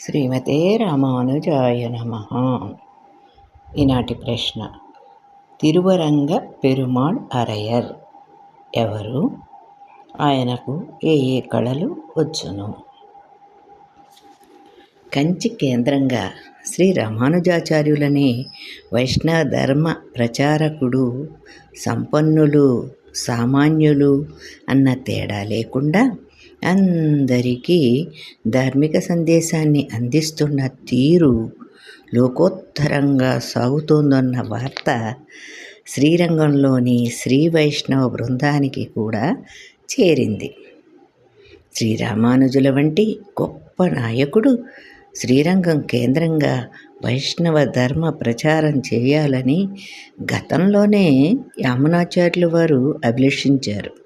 శ్రీమతే రామానుజాయ నమ. ఈనాటి ప్రశ్న. తిరువరంగ పెరుమాళ్ అరయర్. ఎవరు? ఆయనకు ఏ ఏ కళలు వచ్చును? కంచి కేంద్రంగా శ్రీ రామానుజాచార్యులనే వైష్ణవ ధర్మ ప్రచారకుడు సంపన్నులు సామాన్యులు అన్న తేడా లేకుండా అందరికీ ధార్మిక సందేశాన్ని అందిస్తున్న తీరు లోకోత్తరంగా సాగుతోందన్న వార్త శ్రీరంగంలోని శ్రీ వైష్ణవ బృందానికి కూడా చేరింది. శ్రీరామానుజుల వంటి గొప్ప నాయకుడు శ్రీరంగం కేంద్రంగా వైష్ణవ ధర్మ ప్రచారం చేయాలని గతంలోనే యామునాచార్యులు వారు అభిలషించారు.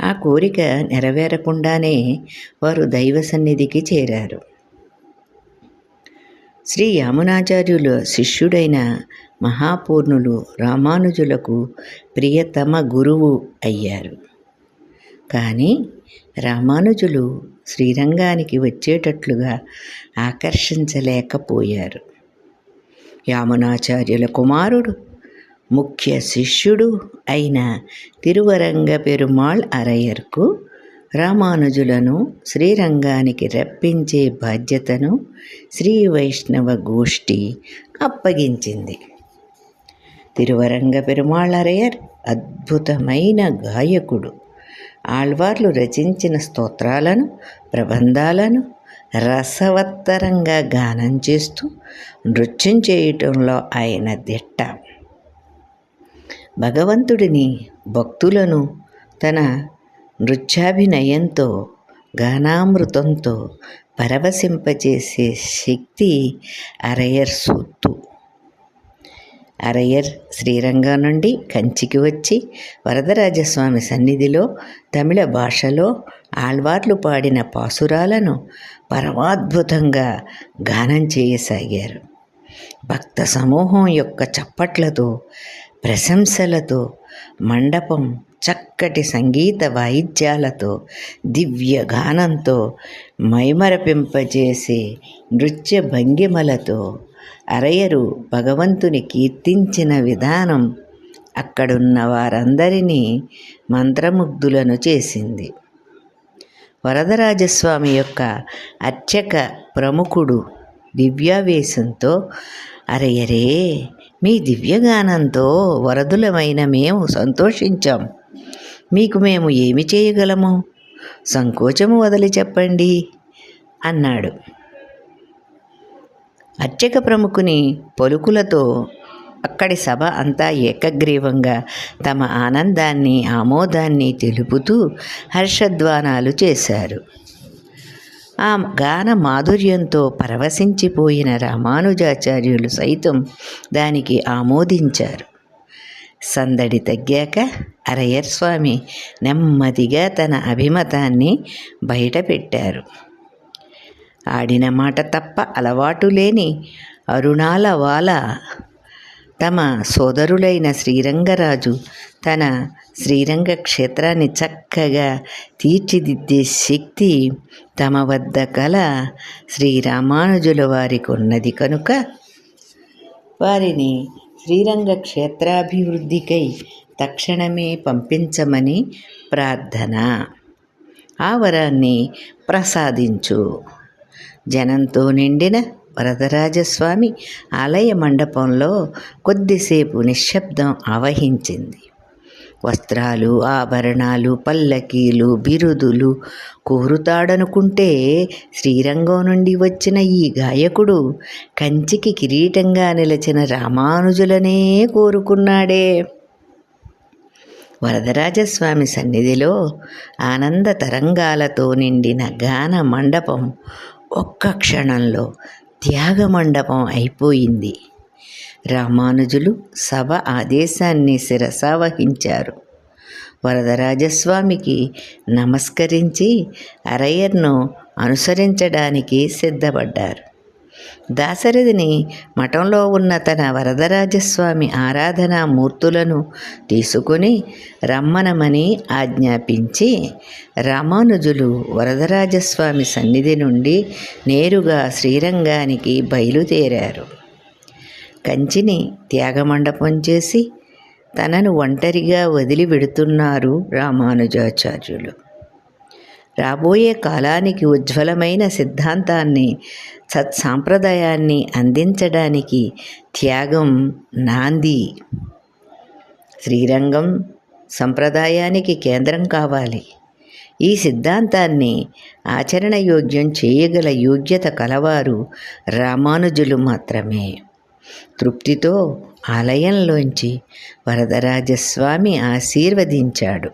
ఆ కోరిక నెరవేరకుండానే వారు దైవ సన్నిధికి చేరారు. శ్రీ యామునాచార్యుల శిష్యుడైన మహాపూర్ణులు రామానుజులకు ప్రియతమ గురువు అయ్యారు. కానీ రామానుజులు శ్రీరంగానికి వచ్చేటట్లుగా ఆకర్షించలేకపోయారు. యామునాచార్యుల కుమారుడు ముఖ్య శిష్యుడు అయిన తిరువరంగ పెరుమాళ్ అరయర్కు రామానుజులను శ్రీరంగానికి రప్పించే బాధ్యతను శ్రీ వైష్ణవ గోష్ఠి అప్పగించింది. తిరువరంగ పెరుమాళ్ అరయర్ అద్భుతమైన గాయకుడు. ఆళ్వార్లు రచించిన స్తోత్రాలను ప్రబంధాలను రసవత్తరంగా గానం చేస్తూ నృత్యం చేయటంలో ఆయన దిట్ట. భగవంతుడిని భక్తులను తన నృత్యాభినయంతో గానామృతంతో పరవశింపజేసే శక్తి అరయర్ సొత్తు. అరయర్ శ్రీరంగం నుండి కంచికి వచ్చి వరదరాజస్వామి సన్నిధిలో తమిళ భాషలో ఆళ్వార్లు పాడిన పాసురాలను పరమాద్భుతంగా గానం చేయసాగారు. భక్త సమూహం యొక్క చప్పట్లతో ప్రశంసలతో మండపం చక్కటి సంగీత వాయిద్యాలతో దివ్య గానంతో మైమరపింపజేసే నృత్య భంగిమలతో అరయరు భగవంతుని కీర్తించిన విధానం అక్కడున్న వారందరినీ మంత్రముగ్ధులను చేసింది. వరదరాజస్వామి యొక్క అర్చక ప్రముఖుడు దివ్యావేశంతో అరయరే మీ దివ్యగానంతో వరదులమైన మేము సంతోషించాం. మీకు మేము ఏమి చేయగలము? సంకోచము వదిలి చెప్పండి అన్నాడు. అర్చక ప్రముఖుని పలుకులతో అక్కడి సభ అంతా ఏకగ్రీవంగా తమ ఆనందాన్ని ఆమోదాన్ని తెలుపుతూ హర్షధ్వానాలు చేశారు. ఆ గాన మాధుర్యంతో పరవశించిపోయిన రామానుజాచార్యులు సైతం దానికి ఆమోదించారు. సందడి తగ్గాక అరయ్యర్ స్వామి నెమ్మదిగా తన అభిమతాన్ని బయటపెట్టారు. ఆడిన మాట తప్ప అలవాటు లేని అరుణాల వాల తమ సోదరులైన శ్రీరంగరాజు తన శ్రీరంగ క్షేత్రాన్ని చక్కగా తీర్చిదిద్దే శక్తి తమ వద్ద కల శ్రీరామానుజుల వారికి ఉన్నది కనుక వారిని శ్రీరంగ క్షేత్రాభివృద్ధికై తక్షణమే పంపించమని ప్రార్థన. ఆ వరాన్ని ప్రసాదించు. జనంతో నిండిన వరదరాజస్వామి ఆలయ మండపంలో కొద్దిసేపు నిశ్శబ్దం ఆవహించింది. వస్త్రాలు ఆభరణాలు పల్లకీలు బిరుదులు కోరుతాడనుకుంటే శ్రీరంగం నుండి వచ్చిన ఈ గాయకుడు కంచికి కిరీటంగా నిలిచిన రామానుజులనే కోరుకున్నాడే. వరదరాజస్వామి సన్నిధిలో ఆనంద తరంగాలతో నిండిన గాన మండపం ఒక్క క్షణంలో త్యాగ మండపం అయిపోయింది. రామానుజులు సభ ఆదేశాన్ని శిరసావహించారు వరదరాజస్వామికి నమస్కరించి అరయ్యర్ను అనుసరించడానికి సిద్ధపడ్డారు. దాశరథిని మఠంలో ఉన్న తన వరదరాజస్వామి ఆరాధనా మూర్తులను తీసుకుని రమ్మనమని ఆజ్ఞాపించి రామానుజులు వరదరాజస్వామి సన్నిధి నుండి నేరుగా శ్రీరంగానికి బయలుదేరారు. కంచిని త్యాగమండపం చేసి తనను ఒంటరిగా వదిలి వెడుతున్నారు రామానుజాచార్యులు. రాబోయే కాలానికి ఉజ్వలమైన సిద్ధాంతాన్ని సత్సాంప్రదాయాన్ని అందించడానికి త్యాగం నాంది. శ్రీరంగం సంప్రదాయానికి కేంద్రం కావాలి. ఈ సిద్ధాంతాన్ని ఆచరణ యోగ్యం చేయగల యోగ్యత కలవారు రామానుజులు మాత్రమే. తృప్తితో ఆలయంలోంచి వరదరాజస్వామి ఆశీర్వదించాడు.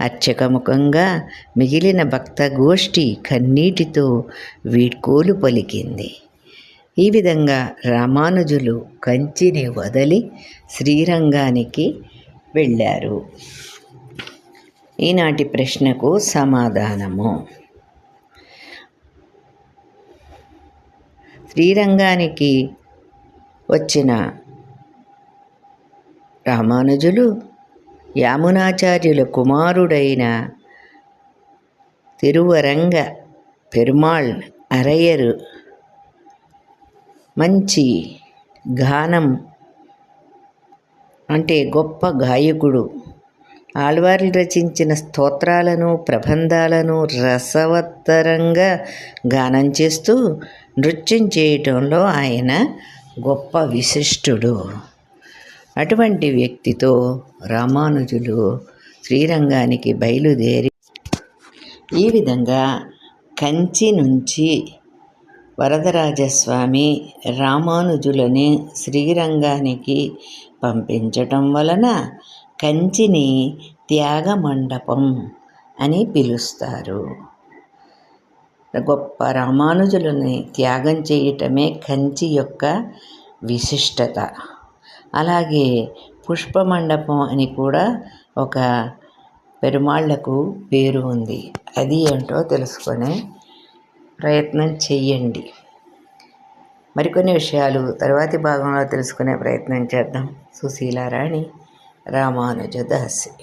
అర్చకముఖంగా మిగిలిన భక్తగోష్ఠి కన్నీటితో వీడ్కోలు పలికింది. ఈ విధంగా రామానుజులు కంచిని వదిలి శ్రీరంగానికి వెళ్ళారు. ఈనాటి ప్రశ్నకు సమాధానము. శ్రీరంగానికి వచ్చిన రామానుజులు యామునాచార్యుల కుమారుడైన తిరువరంగ పెరుమాళ్ అరయ్యరు మంచి గానం అంటే గొప్ప గాయకుడు. ఆళ్వార్లు రచించిన స్తోత్రాలను ప్రబంధాలను రసవత్తరంగా గానం చేస్తూ నృత్యం చేయటంలో ఆయన గొప్ప విశిష్టుడు. అటువంటి వ్యక్తితో రామానుజులు శ్రీరంగానికి బయలుదేరి ఈ విధంగా కంచి నుంచి వరదరాజస్వామి రామానుజులని శ్రీరంగానికి పంపించటం వలన కంచిని త్యాగమండపం అని పిలుస్తారు. గొప్ప రామానుజులని త్యాగం చేయటమే కంచి యొక్క విశిష్టత. అలాగే పుష్పమండపం అని కూడా ఒక పెరుమాళ్ళకు పేరు ఉంది. అది ఏంటో తెలుసుకునే ప్రయత్నం చెయ్యండి. మరికొన్ని విషయాలు తర్వాతి భాగంలో తెలుసుకునే ప్రయత్నం చేద్దాం. సుశీలారాణి రామానుజదాసి